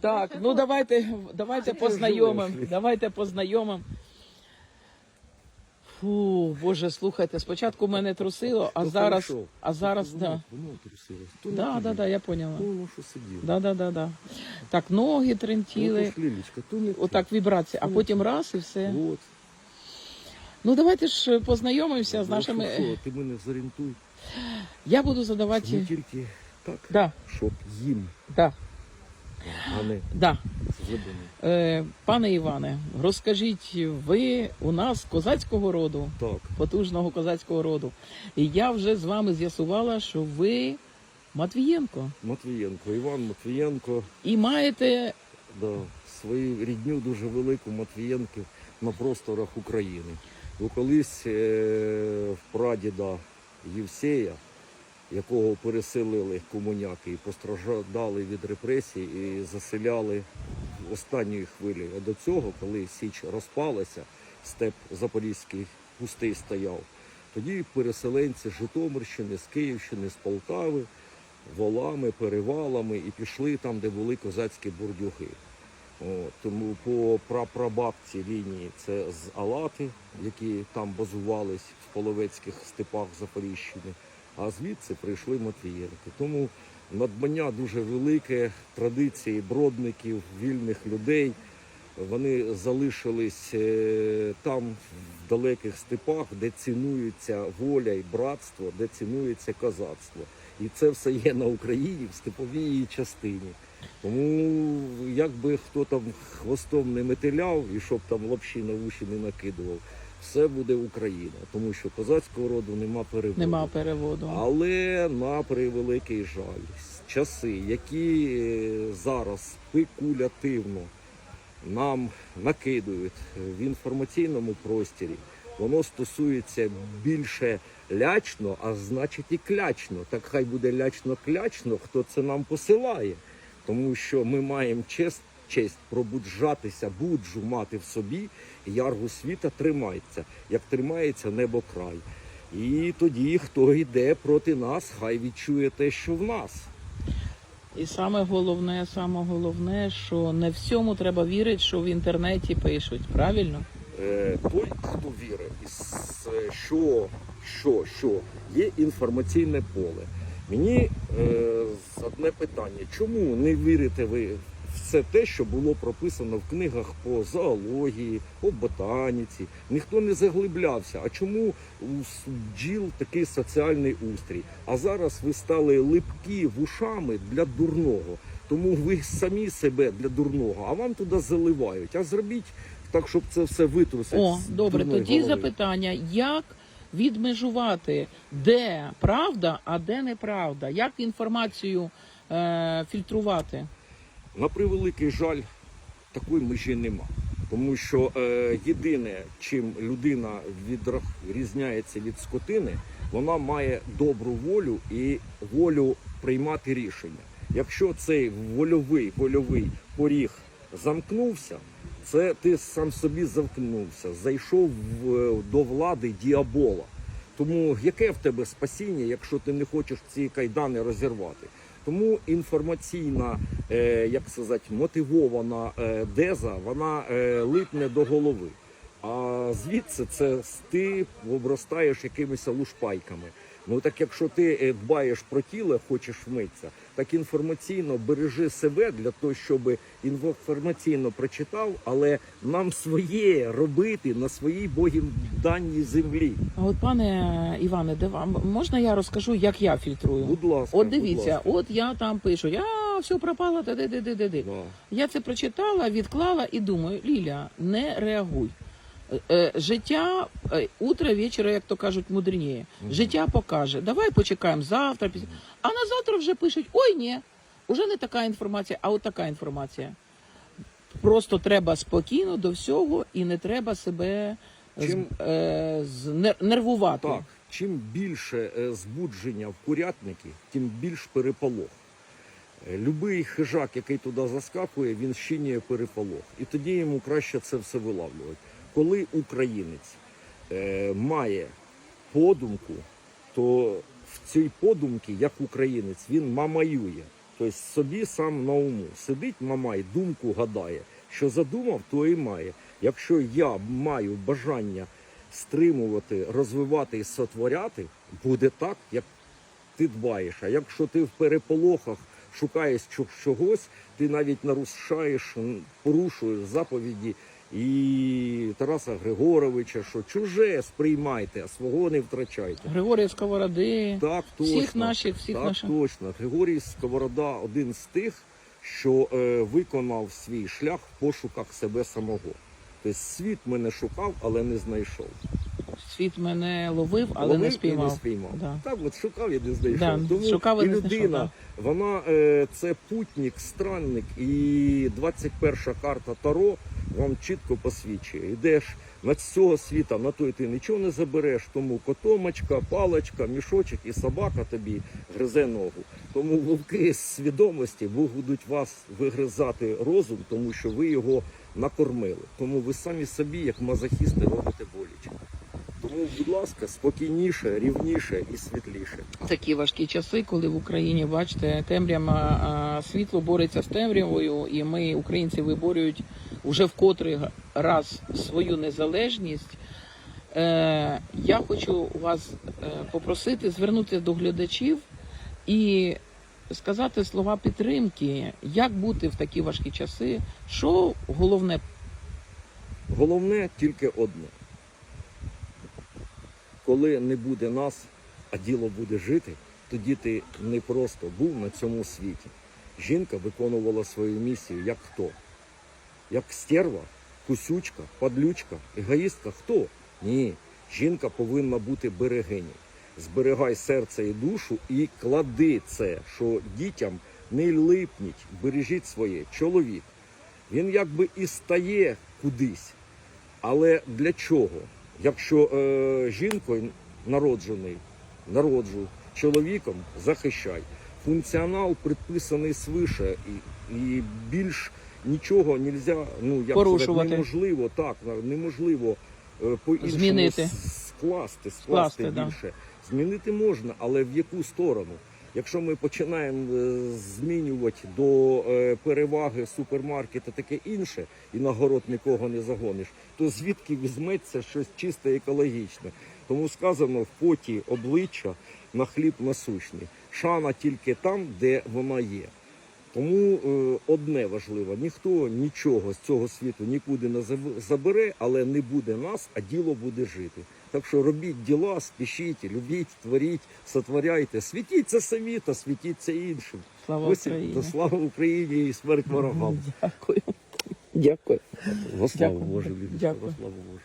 Так, ну давайте, давайте познайомимо. Давайте познайомимо. Фу, Боже, слухайте, спочатку мене трусило, а зараз, а зараз, Воно- да. Воно трусилось. Не Да, да, да, я поняла. Да, да, да, да. Так, ноги тремтіли, не отак вібрації, а потім раз і все. Ну давайте ж познайомимося з Ну, нашими. Ти мене зорієнтуй. Я буду Не задавати. тільки так, Да, щоб їм, не да. Е, пане Іване, розкажіть, ви у нас козацького роду, Так. потужного козацького роду. І я вже з вами з'ясувала, що ви Матвієнко. Матвієнко, Іван Матвієнко, І маєте да, свою рідню дуже велику Матвієнків на просторах України. Бо колись е, в прадіда Євсея, якого переселили комуняки і постраждали від репресій і заселяли в останньої хвилі. А до цього, коли Січ розпалася, степ Запорізький пустий стояв. Тоді переселенці з Житомирщини, з Київщини, з Полтави, волами, перевалами і пішли там, де були козацькі бурдюги. От, тому по прапрабабці лінії це з Алати, які там базувались в половецьких степах Запоріжщини, а звідси прийшли Матвієнки. Тому надбання дуже велике, традиції бродників, вільних людей. Вони залишились е, там, в далеких степах, де цінується воля і братство, де цінується козацтво. І це все є на Україні в степовій її частині. Тому як би хто там хвостом не метиляв і щоб там лапші на вуші не накидував, все буде Україна, тому що козацького роду нема переводу. нема переводу. Але на превеликий жаль, часи, які е, зараз спекулятивно нам накидують в інформаційному просторі, воно стосується більше лячно, а значить і клячно. Так хай буде лячно-клячно, хто це нам посилає. Тому що ми маємо честь, честь пробуджатися, буджу мати в собі, яргу світа тримається, як тримається небо край. І тоді, хто йде проти нас, хай відчує те, що в нас. І саме головне, саме головне, що не всьому треба вірити, що в інтернеті пишуть. Правильно? Е, той, хто вірить, е, що, що, що є інформаційне поле. Мені е, одне питання: чому не вірите ви все те, що було прописано в книгах по зоології, по ботаніці? Ніхто не заглиблявся. А чому у бджіл такий соціальний устрій? А зараз ви стали липкі вушами для дурного. Тому ви самі себе для дурного, а вам туди заливають. А зробіть так, щоб це все витрусити. О, добре, тоді голови. запитання: як відмежувати, де правда, а де неправда? Як інформацію е, фільтрувати? На превеликий жаль, такої межі нема. Тому що е, єдине, чим людина відрізняється від скотини, вона має добру волю і волю приймати рішення. Якщо цей вольовий вольовий поріг замкнувся, це ти сам собі замкнувся, зайшов в, до влади діабола. Тому яке в тебе спасіння, якщо ти не хочеш ці кайдани розірвати? Тому інформаційна, е, як сказати, мотивована е, деза, вона е, липне до голови. А звідси це ти обростаєш якимись лушпайками. Ну так якщо ти е, дбаєш про тіло, хочеш вмитися, так інформаційно бережи себе для того, щоб інформаційно прочитав, але нам своє робити на своїй богім даній землі. А от пане Іване, де вам можна я розкажу, як я фільтрую? Будь ласка, От будь дивіться, ласка. от я там пишу, а все пропало, де де де де де де. Я це прочитала, відклала і думаю, Ліля, не реагуй. Е, е, Життя е, утро вечора, як то кажуть, мудрініє. Життя покаже. Давай почекаємо завтра. пізно». А на завтра вже пишуть: ой, ні, уже не така інформація, а от така інформація. Просто треба спокійно до всього і не треба себе Чим- е, знер- нервувати. Так, чим більше збудження в курятники, тим більш переполох. Любий хижак, який туди заскакує, він щинює переполох. І тоді йому краще це все вилавлювати. Коли українець е, має подумку, то в цій подумці, як українець, він мамаює. Тобто собі сам на уму. Сидить мамай, думку гадає, що задумав, то і має. Якщо я маю бажання стримувати, розвивати і сотворяти, буде так, як ти дбаєш. А якщо ти в переполохах шукаєш чогось, ти навіть нарушаєш, порушуєш заповіді і Тараса Григоровича, що чуже сприймайте, а свого не втрачайте. Григорій Сковороди, Так, точно. всіх наших, всіх так, наших. точно. Григорій Сковорода один з тих, що е, виконав свій шлях в пошуках себе самого. Тобто світ мене шукав, але не знайшов. Світ мене ловив, але Ловив не і не спіймав. Да. Так, от шукав і не знайшов. Да, Тому шукав і не знайшов, людина, вона е, це путник, странник, і 21 карта Таро вам чітко посвідчує. Йдеш на цього світа, на той ти нічого не забереш, тому котомочка, паличка, мішочок і собака тобі гризе ногу. Тому вовки з свідомості будуть вас вигризати розум, тому що ви його накормили. Тому ви самі собі, як мазохісти, робите боляче. Тому, будь ласка, спокійніше, рівніше і світліше. Такі важкі часи, коли в Україні, бачите, темрява світло бореться з темрявою, і ми, українці, виборюють уже вкотрий га- раз свою незалежність. Е, я хочу вас е, попросити звернутися до глядачів і сказати слова підтримки, як бути в такі важкі часи, що головне Головне тільки одне. Коли не буде нас, а діло буде жити, тоді ти не просто був на цьому світі. Жінка виконувала свою місію як хто? Як стерва, кусючка, падлючка, егоїстка хто? Ні. Жінка повинна бути берегині. Зберегай серце і душу і клади це, що дітям не липніть, бережіть своє. Чоловік. Він якби і стає кудись. Але для чого? Якщо е, жінкою народжений, народжу, чоловіком захищай. Функціонал предписаний свише і, і більш нічого нельзя, ну як Порушувати. неможливо, так, неможливо е, по-іншому Змінити. скласти, скласти Скласти, да. більше. Змінити можна, але в яку сторону? Якщо ми починаємо е, змінювати до е, переваги супермаркета таке інше, і на город нікого не загониш, то звідки візьметься щось чисте екологічне? Тому сказано в поті обличчя на хліб насущний. Шана тільки там, де вона є. Тому е, одне важливо: ніхто нічого з цього світу нікуди не забере, але не буде нас, а діло буде жити. Так що робіть діла, спішіть, любіть, творіть, сотворяйте, світіться самі та світіться іншим. слава Ось Україні. то слава Україні і смерть ворогам. Дякую. Дякую. Во славу Лідочка, Дякую. во славу Божу.